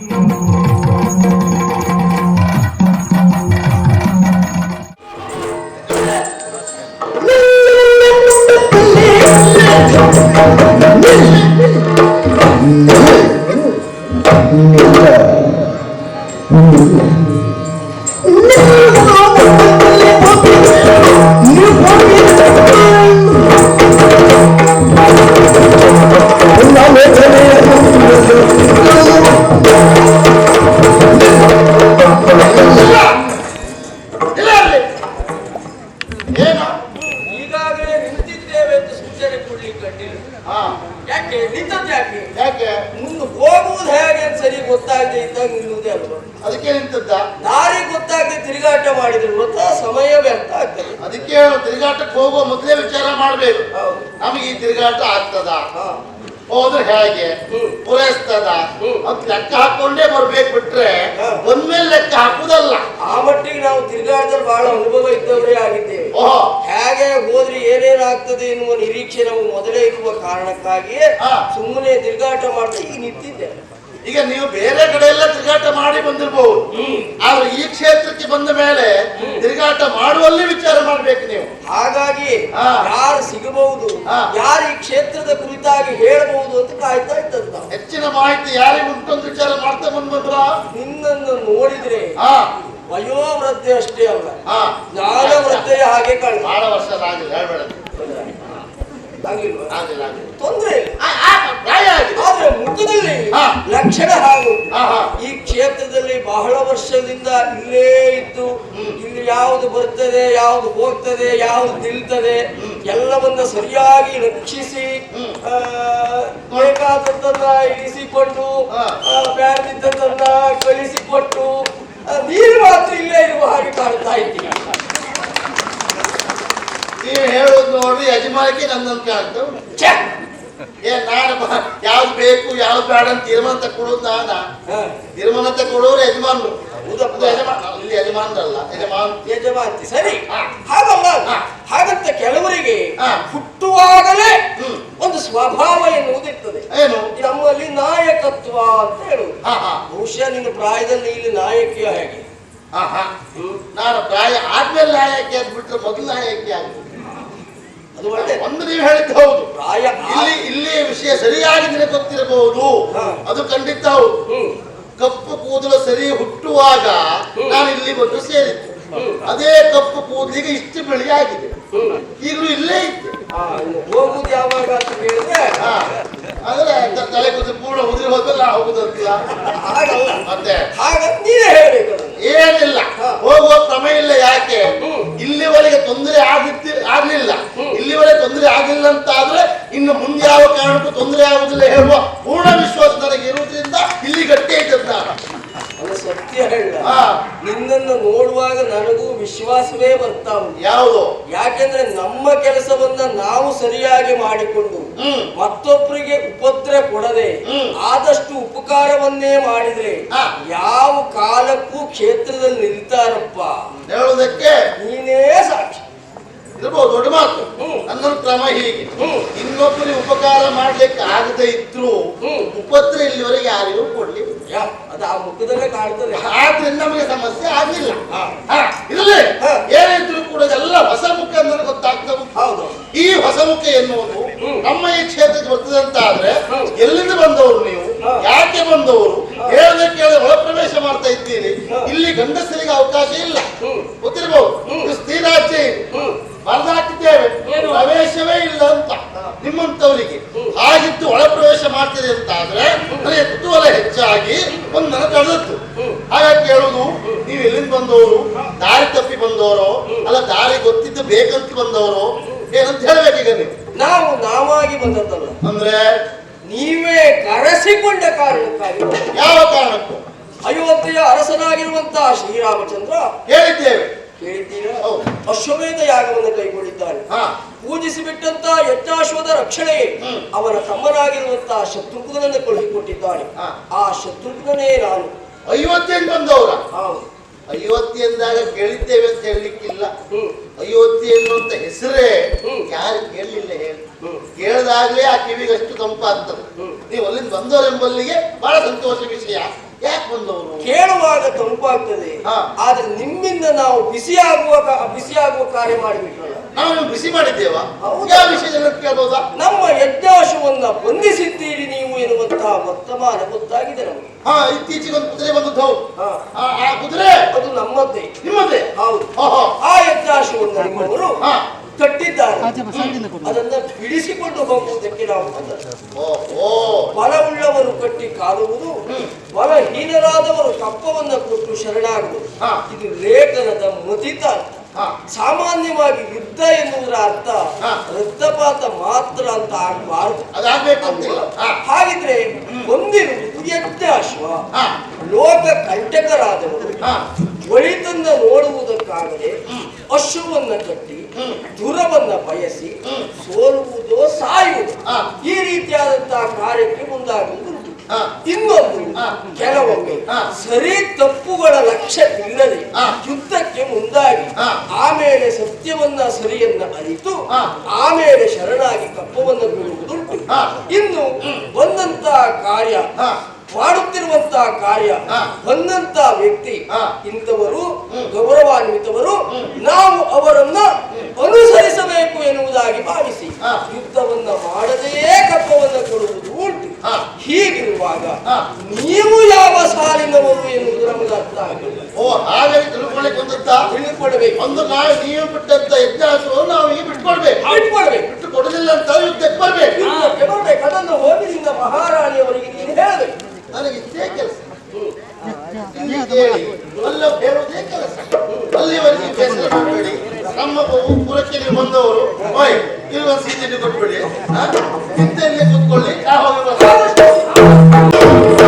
ಇಲ್ಲ ಸರಿ ಗೊತ್ತಾಗದೆ ಇದ್ದಾಗ ನಿಲ್ಲುವುದೇ ಅಲ್ವಾ? ಅದಕ್ಕೆ ನಿಂತದ್ದ ದಾರಿ ಗೊತ್ತಾಗದೆ ತಿರುಗಾಟ ಮಾಡಿದ್ರೆ ಗೊತ್ತಾ ಸಮಯ ವ್ಯರ್ಥ ಆಗ್ತದೆ. ಅದಕ್ಕೆ ತಿರುಗಾಟಕ್ಕೆ ಹೋಗುವ ಮೊದಲೇ ವಿಚಾರ ಮಾಡ್ಬೇಕು. ನಮಗೆ ಈ ತಿರುಗಾಟ ಆಗ್ತದ? ಹೋದ್ರೆ ಹೇಗೆ. ಪೂರೈಸ್ತದ. ಅಂತ ಲೆಕ್ಕ ಹಾಕೊಂಡೇ ಬರ್ಬೇಕು ಬಿಟ್ರೆ. ಒಂದ್ಮೇಲೆ ಲೆಕ್ಕ ಹಾಕುದಲ್ಲ ಆ ಮಟ್ಟಿಗೆ ನಾವು ತಿರುಗಾಟದಲ್ಲಿ ಬಹಳ ಅನುಭವ ಇದ್ದವರೇ ಆಗಿದ್ದೇವೆ. ಓಹ್. ಹೇಗೆ ಹೋದ್ರೆ ಏನೇನಾಗ್ತದೆ ಎನ್ನುವ ನಿರೀಕ್ಷೆ ನಾವು ಮೊದಲೇ ಇರುವ ಕಾರಣಕ್ಕಾಗಿಯೇ ಹಾ. ಸುಮ್ಮನೆ ತಿರುಗಾಟ ಮಾಡ್ತಾ ಈಗ ನಿಂತಿದ್ದೆ. ಈಗ ನೀವು ಬೇರೆ ಕಡೆ ಎಲ್ಲ ತಿರುಗಾಟ ಮಾಡಿ ಬಂದಿರಬಹುದು ಆದ್ರೆ ಈ ಕ್ಷೇತ್ರಕ್ಕೆ ಬಂದ ಮೇಲೆ ತಿರುಗಾಟ ಮಾಡುವಲ್ಲಿ ವಿಚಾರ ಮಾಡ್ಬೇಕು ನೀವು. ಹಾಗಾಗಿ. ಯಾರು ಸಿಗಬಹುದು. ಯಾರು ಈ ಕ್ಷೇತ್ರದ ಕುರಿತಾಗಿ ಹೇಳಬಹುದು ಅಂತ ಕಾಯ್ತಾ ಇದ್ದಂತ ಹೆಚ್ಚಿನ ಮಾಹಿತಿ ಯಾರಿಗೆ ಉಂಟು ಅಂತ ವಿಚಾರ ಮಾಡ್ತಾ ಬಂದ್ ಬಂದ್ರ ನಿನ್ನನ್ನು ನೋಡಿದ್ರೆ ಹಾ. ವಯೋವೃದ್ಧೆ ಅಷ್ಟೇ ಅಲ್ಲ ಜ್ಞಾನ ವೃದ್ಧೆಯ ಹಾಗೆ ಕಳೆದ ಬಹಳ ವರ್ಷ ಹೇಳ್ಬೇಡ. ಆಗಿಲ್ವಾ? ಆಗಿಲ್ಲ ಆಗಿಲ್ಲ ತೊಂದರೆ ಇಲ್ಲ ಆ, ಆ, ಪ್ರಾಯ ಆಗಿದೆ ಆದ್ರೆ ಮುಖದಲ್ಲಿ ಹಾ. ಲಕ್ಷಣ ಹಾಗೂ ಹಾ, ಹಾ. ಈ ಕ್ಷೇತ್ರದಲ್ಲಿ ಬಹಳ ವರ್ಷದಿಂದ ಇಲ್ಲೇ ಇದ್ದು ಇಲ್ಲಿ ಯಾವುದು ಬರ್ತದೆ ಯಾವುದು ಹೋಗ್ತದೆ ಯಾವುದು ನಿಲ್ತದೆ ಎಲ್ಲವನ್ನ ಸರಿಯಾಗಿ ರಕ್ಷಿಸಿ. ಆ, ಬೇಕಾದದ್ದನ್ನ ಇರಿಸಿಕೊಂಡು ಹಾ. ಆ, ಬ್ಯಾಡದಿದ್ದದನ್ನ ಕಳಿಸಿಕೊಟ್ಟು ಆ, ನೀನು ಮಾತ್ರ ಇಲ್ಲೇ ಇರುವ ಹಾಗೆ ಕಾಣ್ತಾ ಇದ್ದೀಯ ನೀವು ಹೇಳೋದು ನೋಡ್ರಿ ಯಜಮಾನಿಕೆ ನನ್ನಂತ ಕಾಣ್ತು! ಏ ನಾನು ಯಾವ್ದು ಬೇಕು ಯಾವ್ದು ಬೇಡ ಅಂತ ತೀರ್ಮಾನ ತಗೊಳ್ಳೋದು ನಾನ. ಹಾ. ತೀರ್ಮಾನ ತಗೊಳ್ಳೋರು ಯಜಮಾನ್ರು. ಇಲ್ಲಿ ಯಜಮಾನ್ರಲ್ಲ ಯಜಮಾನ್. ಯಜಮಾಂತಿ ಸರಿ. ಹಾಗಲ್ಲ. ಹಾಗಂತ ಕೆಲವರಿಗೆ. ಹುಟ್ಟುವಾಗಲೇ. ಒಂದು ಸ್ವಭಾವ ಎನ್ನುವುದಿರ್ತದೆ. ಏನು? ನಮ್ಮಲ್ಲಿ ನಾಯಕತ್ವ ಅಂತ ಹೇಳುವುದು. ಹಾ ಹಾ. ಬಹುಶಃ ನಿನ್ನ ಪ್ರಾಯದಲ್ಲಿ ಇಲ್ಲಿ ನಾಯಕಿಯ ಹೇಗೆ. ನಾನು ಪ್ರಾಯ ಆದ್ಮೇಲೆ ನಾಯಕಿ ಅಂದ್ಬಿಟ್ರೆ ಮೊದಲು ನಾಯಕಿ ಆಗ್ಬೋದು ಅದು ಒಳ್ಳೆ ಒಂದು ನೀವು ಹೇಳಿದ್ದು ಹೌದು. ಪ್ರಾಯ ಇಲ್ಲಿ ಇಲ್ಲಿ ವಿಷಯ ಸರಿಯಾಗಿ ನಿನಗೆ ಗೊತ್ತಿರಬಹುದು ಅದು ಖಂಡಿತ ಹೌದು. ಕಪ್ಪು ಕೂದಲು ಸರಿ ಹುಟ್ಟುವಾಗ ನಾನು ಇಲ್ಲಿ ಬಂದು ಸೇರಿದ್ದೆ. ಅದೇ ಕಪ್ಪು ಕೂದಲಿಗೆ ಇಷ್ಟು ಬೆಳೆ ಆಗಿದೆ ಈಗಲೂ ಇಲ್ಲೇ ಇತ್ತು ಹೋಗುದು ಯಾವಾಗ ಅಂತ. ಆದ್ರೆ ತಲೆ ಕೂದಲು ಪೂರ್ಣ ಉದುರಿ ಹೋದಲ್ಲ ಹೋಗುದಂತಿಲ್ಲ ಹಾಗಲ್ಲ. ಮತ್ತೆ ಹಾಗಂತ ನೀನೇ ಹೇಳ್ಬೇಕು ಅದನ್ನ. ಏನಿಲ್ಲ ಹಾ. ಹೋಗುವ ಕ್ರಮ ಇಲ್ಲ ಯಾಕೆ ಹ್ಮ್. ಇಲ್ಲಿವರೆಗೆ ತೊಂದರೆ ಆಗಿದ್ದಿ ಆಗ್ಲಿಲ್ಲ ಇಲ್ಲಿವರೆಗೆ ತೊಂದರೆ ಆಗಿಲ್ಲ ಅಂತ ಆದ್ರೆ ಇನ್ನು ಮುಂದೆ ಯಾವ ಕಾರಣಕ್ಕೂ ತೊಂದರೆ ಆಗುದಿಲ್ಲ ಹೇಳುವ ಪೂರ್ಣ ವಿಶ್ವಾಸ ನನಗೆ ಇರುವುದರಿಂದ ಇಲ್ಲಿ ಗಟ್ಟಿ ಐತಂತ ಅದು ಸತ್ಯ ಹೇಳ. ನಿನ್ನನ್ನು ನೋಡುವಾಗ ನನಗೂ ವಿಶ್ವಾಸವೇ ಬರ್ತಾ ಉಂಟು. ಯಾವುದು? ಯಾಕೆಂದ್ರೆ ನಮ್ಮ ಕೆಲಸವನ್ನ ನಾವು ಸರಿಯಾಗಿ ಮಾಡಿಕೊಂಡು ಮತ್ತೊಬ್ಬರಿಗೆ ಉಪದ್ರ ಕೊಡದೆ. ಆದಷ್ಟು ಉಪಕಾರವನ್ನೇ ಮಾಡಿದ್ರೆ ಯಾವ ಕಾಲಕ್ಕೂ ಕ್ಷೇತ್ರದಲ್ಲಿ ನಿಲ್ತಾರಪ್ಪ ಹೇಳುವುದಕ್ಕೆ? ನೀನೇ ಸಾಕ್ಷಿ. ಇರ್ಬೋದು ದೊಡ್ಡ ಮಾತು. ಅನ್ನೋ ಕ್ರಮ ಹೀಗೆ. ಇನ್ನೊಬ್ಬರಿಗೆ ಉಪಕಾರ ಮಾಡ್ಲಿಕ್ಕೆ ಆಗದೆ ಇದ್ರು ಉಪತ್ರ ಉಪದ್ರ ಇಲ್ಲಿವರೆಗೆ ಯಾರಿಗೂ ಕೊಡ್ಲಿ. ಯಾ, ಅದು ಆ ಮುಖದಲ್ಲೇ ಕಾಣ್ತದೆ. ಆದ್ರಿಂದ ನಮಗೆ ಸಮಸ್ಯೆ ಆಗಿಲ್ಲ. ಇರಲಿ. ಏನಿದ್ರು ಕೂಡ ಎಲ್ಲ ಹೊಸ ಮುಖ ಅಂದ್ರೆ ಗೊತ್ತಾಗ್ತವೆ ಹೌದು. ಈ ಹೊಸ ಮುಖ ಎನ್ನುವುದು. ನಮ್ಮ ಈ ಕ್ಷೇತ್ರಕ್ಕೆ ಬರ್ತದೆ ಅಂತ ಆದ್ರೆ. ಎಲ್ಲಿಂದ ಬಂದವರು ನೀವು? ಯಾಕೆ ಬಂದವರು? ಹೇಳದೆ ಕೇಳಿ ಒಳ ಪ್ರವೇಶ ಮಾಡ್ತಾ ಇದ್ದೀರಿ. ಇಲ್ಲಿ ಗಂಡಸರಿಗೆ ಅವಕಾಶ ಇಲ್ಲ. ಗೊತ್ತಿರಬಹುದು ಹ್ಮ್. ಇದು ಹ್ಮ್. ಪ್ರವೇಶವೇ ಇಲ್ಲ ಅಂತ. ನಿಮ್ಮಂತವರಿಗೆ. ಹಾಗಿದ್ದು ಒಳ ಪ್ರವೇಶ ಮಾಡ್ತೀರಿ ಅಂತ ಆದ್ರೆ ನನಗೆ ಕುತೂಹಲ ಹೆಚ್ಚಾಗಿ ಒಂದು ನನ್ನ ತಡೆದತ್ತು. ಹಾಗಾಗಿ ಕೇಳುದು ನೀವು ಎಲ್ಲಿಂದ ಬಂದವರು? ದಾರಿ ತಪ್ಪಿ ಬಂದವರು? ಅಲ್ಲ ದಾರಿ ಗೊತ್ತಿದ್ದು ಬೇಕಂತ ಬಂದವರು? ಏನಂತ ಹೇಳ್ಬೇಕೀಗ ನೀವು? ನಾವು ನಾವಾಗಿ ಬಂದದ್ದಲ್ಲ. ಅಂದ್ರೆ? ನೀವೇ ಕರೆಸಿಕೊಂಡ ಕಾರಣಕ್ಕಾಗಿ. ಯಾವ ಕಾರಣಕ್ಕೂ? ಅಯೋಧ್ಯೆಯ ಅರಸನಾಗಿರುವಂತಹ ಶ್ರೀರಾಮಚಂದ್ರ ಹೇಳಿದ್ದೇವೆ. ಕೇಳಿದ್ದೀರಾ. ಅಶ್ವಮೇಧ ಯಾಗವನ್ನು ಕೈಗೊಂಡಿದ್ದಾನೆ ಹಾ. ಪೂಜಿಸಿ ಬಿಟ್ಟಂತ ಯಜ್ಞಾಶ್ವದ ರಕ್ಷಣೆಗೆ ಹ್ಮ್. ಅವನ ತಮ್ಮನಾಗಿರುವಂತಹ ಶತ್ರುಘ್ನನ್ನು ಕಳುಹಿಕೊಟ್ಟಿದ್ದಾನೆ. ಆ ಶತ್ರುಘ್ನೇ ನಾನು. ಐವತ್ತೆಂಟು ಬಂದವರ? ಹೌದು. ಎಂದಾಗ ಕೇಳಿದ್ದೇವೆ ಅಂತ ಹೇಳಲಿಕ್ಕಿಲ್ಲ. ಅಯೋಧ್ಯೆ ಎನ್ನುವಂತ ಹೆಸರೇ. ಯಾರು ಕೇಳಲಿಲ್ಲ ಹೇಳಿ. ಕೇಳಿದಾಗಲೇ ಆ ಕಿವಿಗಷ್ಟು ತಂಪಾಗ್ತದೆ. ನೀವು ಅಲ್ಲಿಂದ ಬಂದವರೆಂಬಲ್ಲಿಗೆ ಬಹಳ ಸಂತೋಷ ವಿಷಯ. ಯಾಕೆ ಬಂದವರು ಕೇಳುವಾಗ ತಂಪಾಗ್ತದೆ. ಹಾ. ಆದ್ರೆ ನಿಮ್ಮಿಂದ ನಾವು ಬಿಸಿ ಆಗುವ ಬಿಸಿ ಆಗುವ ಕಾರ್ಯ ಮಾಡಿಬಿಟ್ರಲ್ಲ. ನಾವು ಬಿಸಿ ಮಾಡಿದ್ದೇವಾ? ಹೌದು. ಯಾವ ವಿಷಯದಲ್ಲಿ ಕೇಳ್ಬೋದಾ? ನಮ್ಮ ಯಜ್ಞಾಶವನ್ನ ಬಂಧಿಸಿದ್ದೀರಿ ನೀವು ಎನ್ನುವಂತಹ ವರ್ತಮಾನ ಗೊತ್ತಾಗಿದೆ ನಮಗೆ. ಹಾ ಇತ್ತೀಚೆಗೆ ಒಂದು ಕುದುರೆ ಬಂದದ್ದು. ಹೌದು. ಆ ಆ ಕುದುರೆ? ಅದು ನಮ್ಮದ್ದೇ. ನಿಮ್ಮದೇ ಹೌದು. ಆ ಯಜ್ಞಾಶವನ್ನ ನಿಮ್ಮವರು ಹಾ. ಕಟ್ಟಿದ್ದಾರೆ. ಅದನ್ನ ಬಿಡಿಸಿಕೊಂಡು ಹೋಗುವುದಕ್ಕೆ ನಾವು ಬಲವುಳ್ಳವರು ಕಟ್ಟಿ ಕಾಡುವುದು ಬಲಹೀನರಾದವರು ಕಪ್ಪವನ್ನು ಕೊಟ್ಟು ಶರಣಾಗುವುದು ಇದು ಲೇಖನದ ಮುದಿತ. ಸಾಮಾನ್ಯವಾಗಿ ಯುದ್ಧ ಎನ್ನುವುದರ ಅರ್ಥ. ರಕ್ತಪಾತ ಮಾತ್ರ ಅಂತ ಆಗಬಾರದು. ಹಾಗಿದ್ರೆ ಹೊಂದಿರುವುದು ಯಜ್ಞಾಶ್ವ ಅಶ್ವ. ಲೋಕ ಕಂಟಕರಾದವರು ಒಳಿತನ್ನ ನೋಡುವುದಕ್ಕಾಗದೆ ಅಶ್ವವನ್ನ ಕಟ್ಟಿ. ದುರವನ್ನ ಬಯಸಿ. ಸೋಲುವುದೋ ಸಾಯುವುದು ಈ ರೀತಿಯಾದಂತಹ ಕಾರ್ಯಕ್ಕೆ ಮುಂದಾಗುವುದು. ಇನ್ನೊಂದು. ಕೆಲವೊಮ್ಮೆ. ಸರಿ ತಪ್ಪುಗಳ ಲಕ್ಷ್ಯ ಇಲ್ಲದೆ ಯುದ್ಧಕ್ಕೆ ಮುಂದಾಗಿ. ಆಮೇಲೆ ಸತ್ಯವನ್ನ ಸರಿಯನ್ನ ಅರಿತು. ಆಮೇಲೆ ಶರಣಾಗಿ ಕಪ್ಪವನ್ನು ಬೀಳುವುದುಂಟು. ಇನ್ನು ಬಂದಂತಹ ಕಾರ್ಯ. ಮಾಡುತ್ತಿರುವಂತಹ ಕಾರ್ಯ. ಬಂದಂತ ವ್ಯಕ್ತಿ. ಇಂಥವರು ಗೌರವಾನ್ವಿತವರು ನಾವು ಅವರನ್ನ ಅನುಸರಿಸಬೇಕು ಎನ್ನುವುದಾಗಿ ಭಾವಿಸಿ ಹಾ. ಯುದ್ಧವನ್ನ ಮಾಡದೆಯೇ ಕಪ್ಪವನ್ನು ಕೊಡುವುದು ಉಂಟು. ಹೀಗಿರುವಾಗ ಹಾ. ನೀವು ಯಾವ ಸಾಲಿನವರು ಎನ್ನುವುದು ನಮಗೆ ಅರ್ಥ ಆಗಲಿಲ್ಲ. ಓ ಹಾಗಾಗಿ ತಿಳ್ಕೊಳ್ಳಿಕ್ ಬಂದದ್ದ? ತಿಳಿದುಕೊಳ್ಳಬೇಕು. ಒಂದು ನಾಳೆ ನೀವು ಬಿಟ್ಟಂತ ಯಜ್ಞಾಸವನ್ನು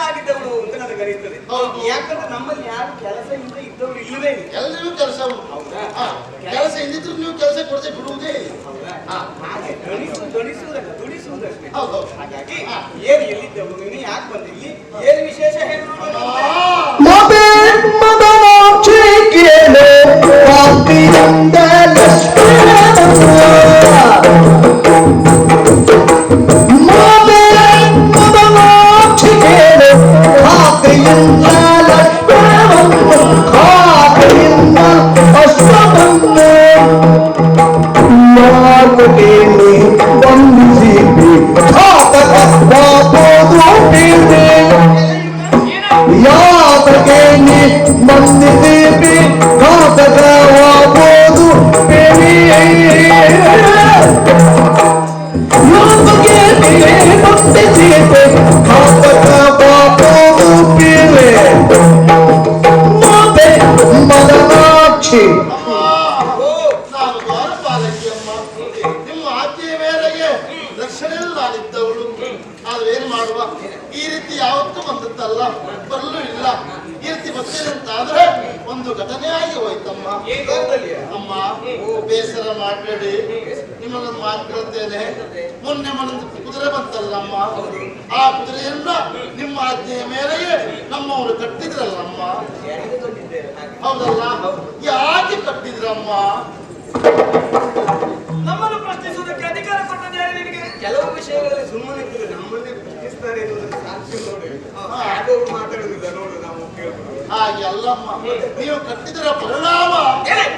ಕಾರ್ಯನಿರತರಾಗಿದ್ದವಳು ಅಂತ ನನಗೆ ಕರೀತದೆ ಯಾಕಂದ್ರೆ ನಮ್ಮಲ್ಲಿ ಯಾರು ಕೆಲಸ ಇಂದ ಇದ್ದವರು ಇಲ್ಲವೇ ಇಲ್ಲ. ಎಲ್ಲರಿಗೂ ಕೆಲಸ ಹೌದಾ? ಕೆಲಸ ಇದ್ದಿದ್ರು ನೀವು ಕೆಲಸ ಕೊಡದೆ ಬಿಡುವುದೇ. ಹಾಗೆ ದಣಿಸು ದಣಿಸುವುದಲ್ಲ ದುಡಿಸುವುದಷ್ಟೇ. ಹಾಗಾಗಿ ಏನು ಎಲ್ಲಿದ್ದವಳು ನೀನು ಯಾಕೆ ಬಂದಿಲ್ಲಿ ಏನು ವಿಶೇಷ ಹೇಳು ಅಮ್ಮ ಬೇಸರ ಮಾಡಬೇಡಿ. ನಿಮ್ಮನ್ನೊಂದು ಮಾತು ಕೇಳ್ತೇನೆ ಮೊನ್ನೆ ಮನೊಂದು ಕುದುರೆ ಬಂತಲ್ಲಮ್ಮ ಆ ಕುದುರೆಯನ್ನ ನಿಮ್ಮ ಆಜ್ಞೆಯ ಮೇರೆಗೆ ನಮ್ಮವರು ಕಟ್ಟಿದ್ರಲ್ಲಮ್ಮ. ಹೌದಲ್ಲ? ಯಾಕೆ ಕಟ್ಟಿದ್ರಮ್ಮ ನಮ್ಮನ್ನು ಪ್ರಶ್ನಿಸುವುದಕ್ಕೆ ಅಧಿಕಾರ ಕೊಟ್ಟದ್ದು ನಿನಗೆ? ಕೆಲವು ವಿಷಯಗಳಲ್ಲಿ ಸುಮ್ಮನೆ ನಮ್ಮಲ್ಲಿ ನಮ್ಮನ್ನೇ ಪ್ರಶ್ನಿಸ್ತಾರೆ ನೋಡು ನಾವು ಕಟ್ಟಿದರ ಪರಿಣಾಮ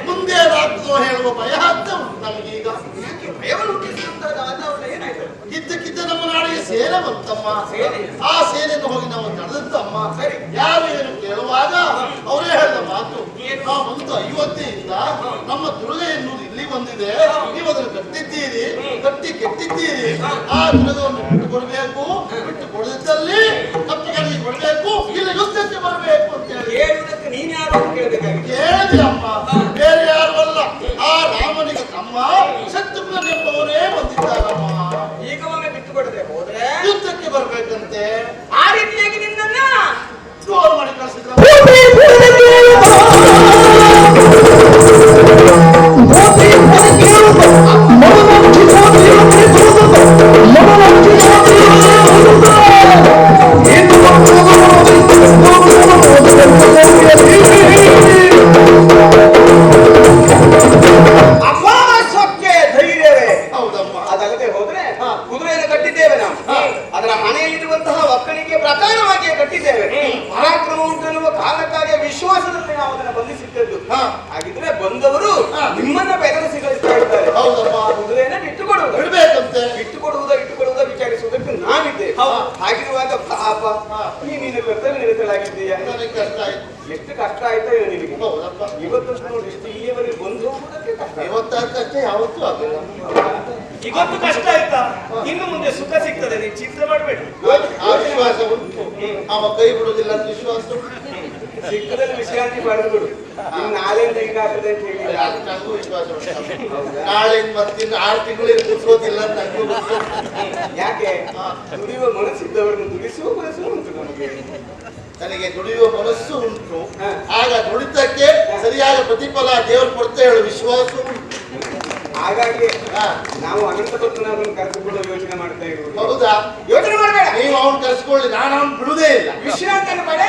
ಮುಂದೆ ಏನಾಗ್ತದೋ ಹೇಳುವ ಭಯ ಆಗ್ತಾ ಉಂಟು ನಮಗೀಗ. ಇದ್ದಕ್ಕಿದ್ದ ನಮ್ಮ ನಾಡಿಗೆ ಸೇನೆ ಬಂತಮ್ಮ? ಆ ಸೇನೆಯನ್ನು ಹೋಗಿ ನಾವು ನಡೆದದ್ದಮ್ಮ. ಯಾರು ಏನು ಕೇಳುವಾಗ ಅವರೇ ಹೇಳಿದ ಮಾತು ನಾವು ಒಂದು ಐವತ್ತೆಯಿಂದ ನಮ್ಮ ದುರ್ಗ ಎನ್ನುವುದು ಇಲ್ಲಿ ಬಂದಿದೆ. ನೀವು ಅದನ್ನು ಕಟ್ಟಿದ್ದೀರಿ ಕಟ್ಟಿ ಕೆಟ್ಟಿದ್ದೀರಿ. ಆ ದುರ್ಗವನ್ನು ಬಿಟ್ಟು ಕೊಡಬೇಕು ಬಿಟ್ಟು ಕೊಡದಿದ್ದಲ್ಲಿ ಕಪ್ಪಿಗಳಿಗೆ ಕೊಡಬೇಕು ಇಲ್ಲಿ ಯುದ್ಧಕ್ಕೆ ಬರಬೇಕು ಅಂತ ಹೇಳಿ ಹೇಳುವುದಕ್ಕೆ ನೀನ್ ಯಾರು ಅಂತ ಕೇಳಬೇಕಾಗಿದೆ ಕೇಳಿದೆ ಅಮ್ಮ ಬೇರೆ ಯಾರು ಅಲ್ಲ ಆ ರಾಮನಿಗೆ ತಮ್ಮ ಶತ್ರುಘ್ನ ಎಂಬವರೇ ಬಂದಿದ್ದಾರಮ್ಮ ಈಗ ಒಮ್ಮೆ ಬಿಟ್ಟು ಕೊಡದೆ ಹೋದ್ರೆ ಯುದ್ಧಕ್ಕೆ ಬರ್ಬೇಕಂತೆ. ಆ ರೀತಿಯಾಗಿ ನಿನ್ನನ್ನ ಜೋರು ಮಾಡಿ ಕಳ್ಸಿದ್ರ. Brasil! ಹಾ. ನೀ ಕರ್ತವ್ಯ ನಿರತಲಾಗಿದ್ದೀಯ ನನಗೆ ಕಷ್ಟ ಆಯ್ತು. ಎಷ್ಟು ಕಷ್ಟ ಆಯ್ತಾ ಹೇಳಿ ನಿನಗೆ. ಹೌದಪ್ಪ ಇವತ್ತು ನೋಡಿ ಎಷ್ಟು ಇಲ್ಲಿಯವರೆಗೆ ಬಂದು ಹೋಗುವುದಕ್ಕೆ ಕಷ್ಟ. ಇವತ್ತಾದ ಕಷ್ಟ ಯಾವತ್ತೂ ಆಗಲ್ಲ. ಇವತ್ತು ಕಷ್ಟ ಆಯ್ತಾ? ಇನ್ನು ಮುಂದೆ ಸುಖ ಸಿಗ್ತದೆ ನೀವು ಚಿಂತೆ ಮಾಡಬೇಡಿ. ಆ ವಿಶ್ವಾಸ ಉಂಟು. ಅವ ಕೈ ಬಿಡುವುದಿಲ್ಲ ಅಂತ ವಿಶ್ವಾಸ ಉಂಟು. ಸಿಕ್ಕದಲ್ಲಿ ವಿಶ್ರಾಂತಿ ಪಡೆದು ಬಿಡು. ಇನ್ನು ನಾಳೆಯಿಂದ ಹಿಂಗಾಗ್ತದೆ ಅಂತ ಹೇಳಿ. ನನಗೂ ವಿಶ್ವಾಸ ಉಂಟು. ನಾಳೆಯಿಂದ ಮತ್ತಿನ್ನು ಆರು ತಿಂಗಳು ಕೂತ್ಕೋದಿಲ್ಲ ಅಂತ ನನಗೂ ಗೊತ್ತು. ಯಾಕೆ? ದುಡಿಯುವ ಮನಸ್ಸಿದ್ದವರನ್ನು ದುಡಿಸುವ ಮನಸ್ಸು ಉಂಟು ನಮಗೆ. ನನಗೆ ದುಡಿಯುವ ಮನಸ್ಸು ಉಂಟು. ಹಾ. ಆಗ ದುಡಿತಕ್ಕೆ ಸರಿಯಾದ ಪ್ರತಿಫಲ ದೇವರು ಕೊಡ್ತಾ ಹೇಳು ವಿಶ್ವಾಸ ಉಂಟು. ಹಾಗಾಗಿ ನಾವು ಅನಂತ ಅವರನ್ನು ಕರೆದುಕೊಳ್ಳೋ ಯೋಚನೆ ಮಾಡ್ತಾ ಇರುವುದು. ಹೌದಾ? ಯೋಚನೆ ಮಾಡಬೇಡ. ನೀವು ಅವ್ನು ಕರೆಸ್ಕೊಳ್ಳಿ ನಾನು ಅವ್ನು ಬಿಡುವುದೇ ಇಲ್ಲ. ವಿಶ್ರಾಂತನ ಪಡೆ